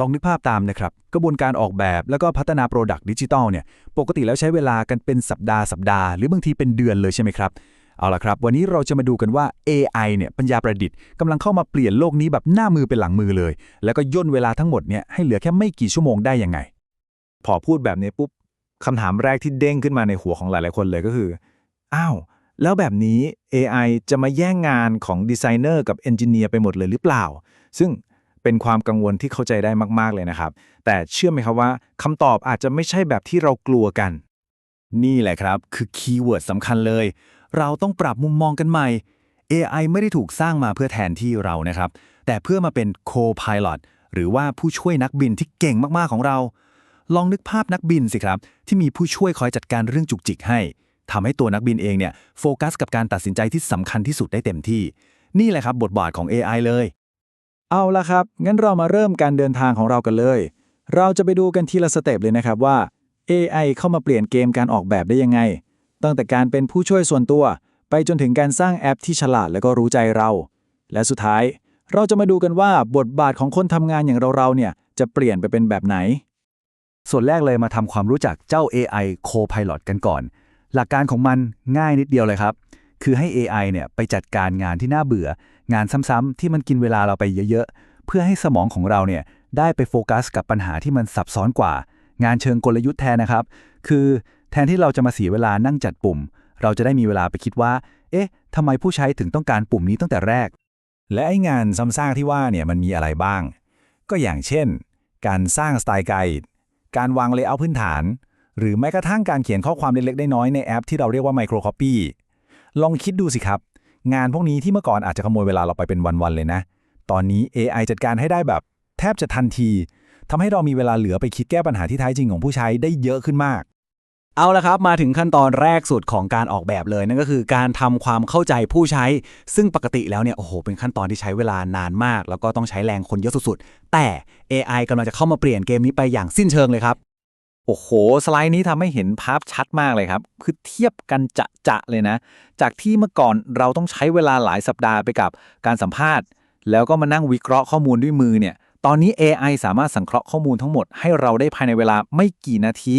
ลองนึกภาพตามนะครับ กระบวนการออกแบบแล้วก็พัฒนาโปรดักต์ดิจิทัลเนี่ยปกติแล้วใช้เวลากันเป็นสัปดาห์สัปดาห์หรือบางทีเป็นเดือนเลยใช่ไหมครับ เอาล่ะครับ วันนี้เราจะมาดูกันว่า AI เนี่ยปัญญาประดิษฐ์กำลังเข้ามาเปลี่ยนโลกนี้แบบหน้ามือเป็นหลังมือเลย แล้วก็ย่นเวลาทั้งหมดเนี่ยให้เหลือแค่ไม่กี่ชั่วโมงได้ยังไง พอพูดแบบนี้ปุ๊บคำถามแรกที่เด้งขึ้นมาในหัวของหลายๆคนเลยก็คืออ้าวแล้วแบบนี้ AI จะมาแย่งงานของดีไซเนอร์กับเอนจิเนียร์ไปหมดเลยหรือเปล่า ซึ่ง เป็นความกังวลที่เข้าใจได้มากๆเลยนะครับ แต่เชื่อไหมครับว่าคำตอบอาจจะไม่ใช่แบบที่เรากลัวกัน นี่แหละครับ คือคีย์เวิร์ดสำคัญเลย เราต้องปรับมุมมองกันใหม่ AI ไม่ได้ถูกสร้างมาเพื่อแทนที่เรานะครับ แต่เพื่อมาเป็น Co-Pilot หรือว่าผู้ช่วยนักบินที่เก่งมากๆของเรา ลองนึกภาพนักบินสิครับ ที่มีผู้ช่วยคอยจัดการเรื่องจุกจิกให้ทำให้ตัวนักบินเองเนี่ยโฟกัสกับการตัดสินใจที่สำคัญที่สุดได้เต็มที่ นี่แหละครับบทบาทของ AI เลย เอาละครับ งั้นเรามาเริ่มการเดินทางของเรากันเลย เราจะไปดูกันทีละสเต็ปเลยนะครับว่า AI เข้ามาเปลี่ยนเกมการออกแบบได้ยังไง ตั้งแต่การเป็นผู้ช่วยส่วนตัว ไปจนถึงการสร้างแอปที่ฉลาดและก็รู้ใจเรา และสุดท้าย เราจะมาดูกันว่าบทบาทของคนทำงานอย่างเราๆเนี่ยจะเปลี่ยนไปเป็นแบบไหน ส่วนแรกเลยมาทำความรู้จักเจ้า AI Co-Pilot กันก่อน หลักการของมันง่ายนิดเดียวเลยครับ คือให้ AI เนี่ยไปจัดการงานที่น่าเบื่อ งานซ้ำๆที่มันกินเวลาเราไปเยอะๆ เพื่อให้สมองของเราเนี่ยได้ไปโฟกัสกับปัญหาที่มันซับซ้อนกว่า งานเชิงกลยุทธ์แทนนะครับ คือแทนที่เราจะมาเสียเวลานั่งจัดปุ่ม เราจะได้มีเวลาไปคิดว่า เอ๊ะทำไมผู้ใช้ถึงต้องการปุ่มนี้ตั้งแต่แรก และไอ้งานซ้ำซากที่ว่าเนี่ยมันมีอะไรบ้าง ก็อย่างเช่น การสร้างสไตล์ไกด์การวางเลเยอร์พื้นฐาน หรือแม้กระทั่งการเขียนข้อความเล็กๆน้อยๆในแอปที่เราเรียกว่าไมโครคอปปี้ลองคิดดูสิครับ งานพวกนี้ที่เมื่อก่อนอาจจะขโมยเวลาเราไปเป็นวันๆเลยนะ ตอนนี้ AI จัดการให้ได้แบบ แทบจะทันทีทำให้เรามีเวลาเหลือไปคิดแก้ปัญหาที่แท้จริงของผู้ใช้ได้เยอะขึ้นมาก เอาละครับ มาถึงขั้นตอนแรกสุดของการออกแบบเลย นั่นก็คือการทำความเข้าใจผู้ใช้ ซึ่งปกติแล้วเนี่ยโอ้โหเป็นขั้นตอนที่ใช้เวลานานมาก แล้วก็ต้องใช้แรงคนเยอะสุดๆแต่ AI กำลังจะเข้ามาเปลี่ยนเกมนี้ไปอย่างสิ้นเชิงเลยครับ โอ้โห สไลด์นี้ทำให้เห็นภาพชัดมากเลยครับ คือเทียบกันจะจะเลยนะ จากที่เมื่อก่อนเราต้องใช้เวลาหลายสัปดาห์ไปกับการสัมภาษณ์ แล้วก็มานั่งวิเคราะห์ข้อมูลด้วยมือเนี่ย ตอนนี้ AI สามารถสังเคราะห์ข้อมูลทั้งหมดให้เราได้ภายในเวลาไม่กี่นาที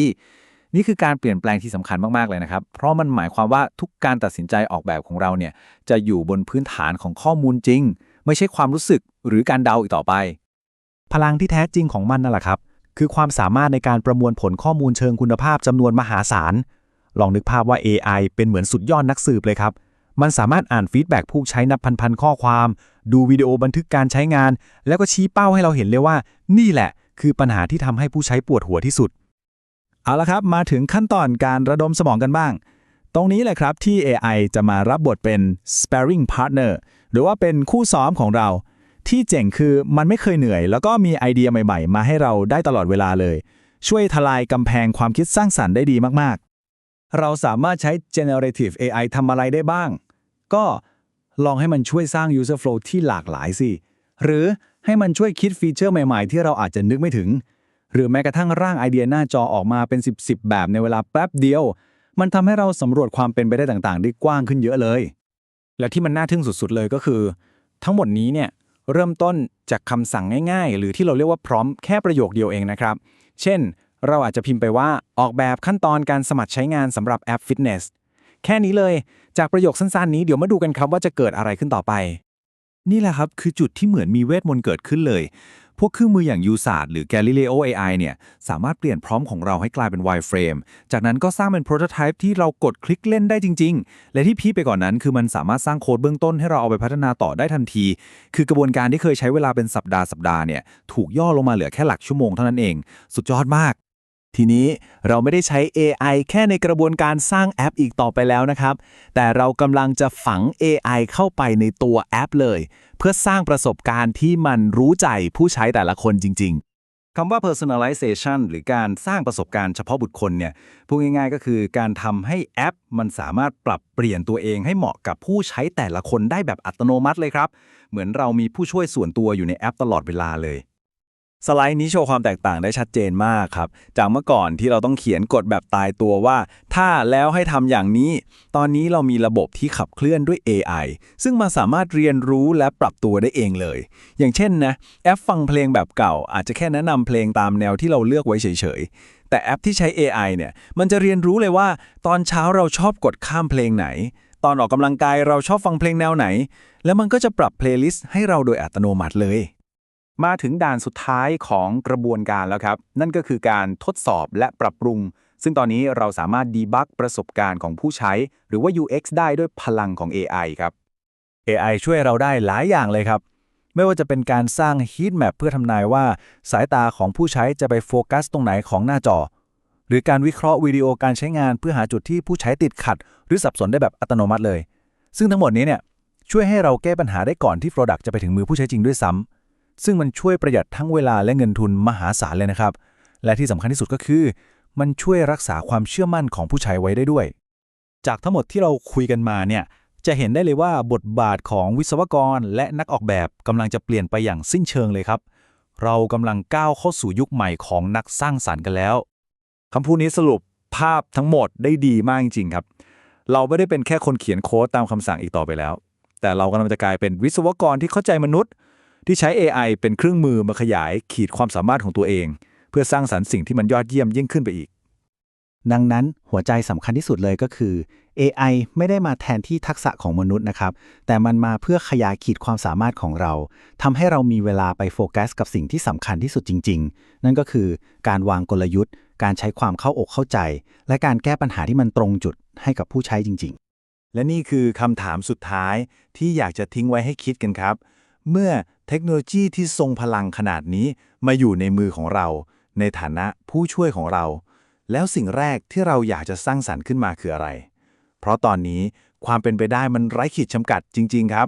นี่คือการเปลี่ยนแปลงที่สำคัญมาก ๆ เลยนะครับ เพราะมันหมายความว่าทุกการตัดสินใจออกแบบของเราเนี่ยจะอยู่บนพื้นฐานของข้อมูลจริง ไม่ใช่ความรู้สึกหรือการเดาอีกต่อไป พลังที่แท้จริงของมันนั่นแหละครับ คือความสามารถในการประมวลผลข้อมูลเชิงคุณภาพจำนวนมหาศาล ลองนึกภาพว่า AI เป็นเหมือนสุดยอดนักสืบเลยครับ มันสามารถอ่านฟีดแบ็กผู้ใช้นับพันๆข้อความ ดูวิดีโอบันทึกการใช้งาน แล้วก็ชี้เป้าให้เราเห็นเลยว่า นี่แหละ คือปัญหาที่ทำให้ผู้ใช้ปวดหัวที่สุด เอาละครับ มาถึงขั้นตอนการระดมสมองกันบ้าง ตรงนี้แหละครับที่ AI จะมารับบทเป็น sparring partner หรือว่าเป็นคู่ซ้อมของเรา ที่เจ๋งคือมันไม่เคยเหนื่อย แล้วก็มีไอเดียใหม่ๆ มาให้เราได้ตลอดเวลาเลย ช่วยทลายกำแพงความคิดสร้างสรรค์ได้ดีมากๆ เราสามารถใช้ generative AI ทำอะไรได้บ้าง ก็ลองให้มันช่วยสร้าง user flow ที่หลากหลายสิ หรือให้มันช่วยคิดฟีเจอร์ใหม่ๆ ที่เราอาจจะนึกไม่ถึง หรือแม้กระทั่งร่างไอเดียหน้าจอออกมาเป็น 10 10แบบในเวลาแป๊บเดียว มันทำให้เราสำรวจความเป็นไปได้ต่างๆ ได้กว้างขึ้นเยอะเลย และที่มันน่าทึ่งสุดๆเลยก็คือ ทั้งหมดนี้เนี่ย เริ่มต้นจากคำสั่งง่าย ๆ หรือที่เราเรียกว่าพร้อมแค่ประโยคเดียวเองนะครับ เช่น เราอาจจะพิมพ์ไปว่าออกแบบขั้นตอนการสมัครใช้งานสำหรับแอปฟิตเนสแค่นี้เลย จากประโยคสั้นๆ นี้เดี๋ยวมาดูกันครับว่าจะเกิดอะไรขึ้นต่อไป นี่แหละครับคือจุดที่เหมือนมีเวทมนต์เกิดขึ้นเลย พวกเครื่องมืออย่าง u s a t หรือ Galileo AI เนี่ยสามารถเปลี่ยนพร้อมของเราให้กลายเป็น wireframe จากนั้นก็สร้างเป็นโปรโตไทป์ที่เรากดคลิกเล่นได้จริง ๆ และที่พีไปก่อนนั้นคือมันสามารถสร้างโค้ดเบื้องต้นให้เราเอาไปพัฒนาต่อได้ทันที คือกระบวนการที่เคยใช้เวลาเป็นสัปดาห์สัปดาห์เนี่ยถูกย่อลงมาเหลือแค่หลักชั่วโมงเท่านั้นเอง สุดยอดมาก ทีนี้เราไม่ได้ใช้ AI แค่ในกระบวนการสร้างแอปอีกต่อไปแล้วนะครับ แต่เรากำลังจะฝัง AI เข้าไปในตัวแอปเลย เพื่อสร้างประสบการณ์ที่มันรู้ใจผู้ใช้แต่ละคนจริง ๆคำว่า personalization หรือการสร้างประสบการณ์เฉพาะบุคคลเนี่ยพูดง่ายๆ ก็คือการทำให้แอป มันสามารถปรับเปลี่ยนตัวเองให้เหมาะกับผู้ใช้แต่ละคนได้แบบอัตโนมัติเลยครับ เหมือนเรามีผู้ช่วยส่วนตัวอยู่ในแอปตลอดเวลาเลย สไลด์นี้โชว์ความแตกต่างได้ชัดเจนมากครับ จากเมื่อก่อนที่เราต้องเขียนกฎแบบตายตัวว่า ถ้าแล้วให้ทำอย่างนี้ ตอนนี้เรามีระบบที่ขับเคลื่อนด้วย AI ซึ่งมันสามารถเรียนรู้และปรับตัวได้เองเลย อย่างเช่นนะ แอปฟังเพลงแบบเก่า อาจจะแค่แนะนำเพลงตามแนวที่เราเลือกไว้เฉยๆ แต่แอปที่ใช้ AI เนี่ย มันจะเรียนรู้เลยว่า ตอนเช้าเราชอบกดข้ามเพลงไหน ตอนออกกำลังกายเราชอบฟังเพลงแนวไหน แล้วมันก็จะปรับเพลย์ลิสต์ให้เราโดยอัตโนมัติเลย มาถึงด่านสุดท้ายของกระบวนการแล้วครับ นั่นก็คือการทดสอบและปรับปรุง ซึ่งตอนนี้เราสามารถดีบักประสบการณ์ของผู้ใช้ หรือว่า UX ได้ด้วยพลังของ AI ครับ AI ช่วยเราได้หลายอย่างเลยครับ ไม่ว่าจะเป็นการสร้าง heat map เพื่อทำนายว่า สายตาของผู้ใช้จะไปโฟกัสตรงไหนของหน้าจอ หรือการวิเคราะห์วิดีโอการใช้งานเพื่อหาจุดที่ผู้ใช้ติดขัด หรือสับสนได้แบบอัตโนมัติเลย ซึ่งทั้งหมดนี้เนี่ยช่วยให้เราแก้ปัญหาได้ก่อนที่ Product จะไปถึงมือผู้ใช้จริงด้วยซ้ำ ซึ่งมันช่วยประหยัดทั้งเวลาและเงินทุนมหาศาลเลยนะครับ และที่สำคัญที่สุดก็คือ มันช่วยรักษาความเชื่อมั่นของผู้ใช้ไว้ได้ด้วย จากทั้งหมดที่เราคุยกันมาเนี่ยจะเห็นได้เลยว่าบทบาทของวิศวกรและนักออกแบบกำลังจะเปลี่ยนไปอย่างสิ้นเชิงเลยครับ เรากำลังก้าวเข้าสู่ยุคใหม่ของนักสร้างสรรค์กันแล้วคำพูดนี้สรุปภาพทั้งหมดได้ดีมากจริงๆครับ เราไม่ได้เป็นแค่คนเขียนโค้ดตามคำสั่งอีกต่อไปแล้ว แต่เรากำลังจะกลายเป็นวิศวกรที่เข้าใจมนุษย์ ที่ใช้ AI เป็นเครื่องมือมาขยายขีดความสามารถของตัวเอง เพื่อสร้างสรรค์สิ่งที่มันยอดเยี่ยมยิ่งขึ้นไปอีก ดังนั้นหัวใจสำคัญที่สุดเลยก็คือ AI ไม่ได้มาแทนที่ทักษะของมนุษย์นะครับ แต่มันมาเพื่อขยายขีดความสามารถของเราทำให้เรามีเวลาไปโฟกัสกับสิ่งที่สำคัญที่สุดจริง ๆ นั่นก็คือการวางกลยุทธ์ การใช้ความเข้าอกเข้าใจ และการแก้ปัญหาที่มันตรงจุดให้กับผู้ใช้จริง ๆ และนี่คือคำถามสุดท้ายที่อยากจะทิ้งไว้ให้คิดกันครับ เมื่อเทคโนโลยีที่ทรงพลังขนาดนี้มาอยู่ในมือของเรา ในฐานะผู้ช่วยของเรา แล้วสิ่งแรกที่เราอยากจะสร้างสรรค์ขึ้นมาคืออะไร เพราะตอนนี้ความเป็นไปได้มันไร้ขีดจำกัดจริง ๆ ครับ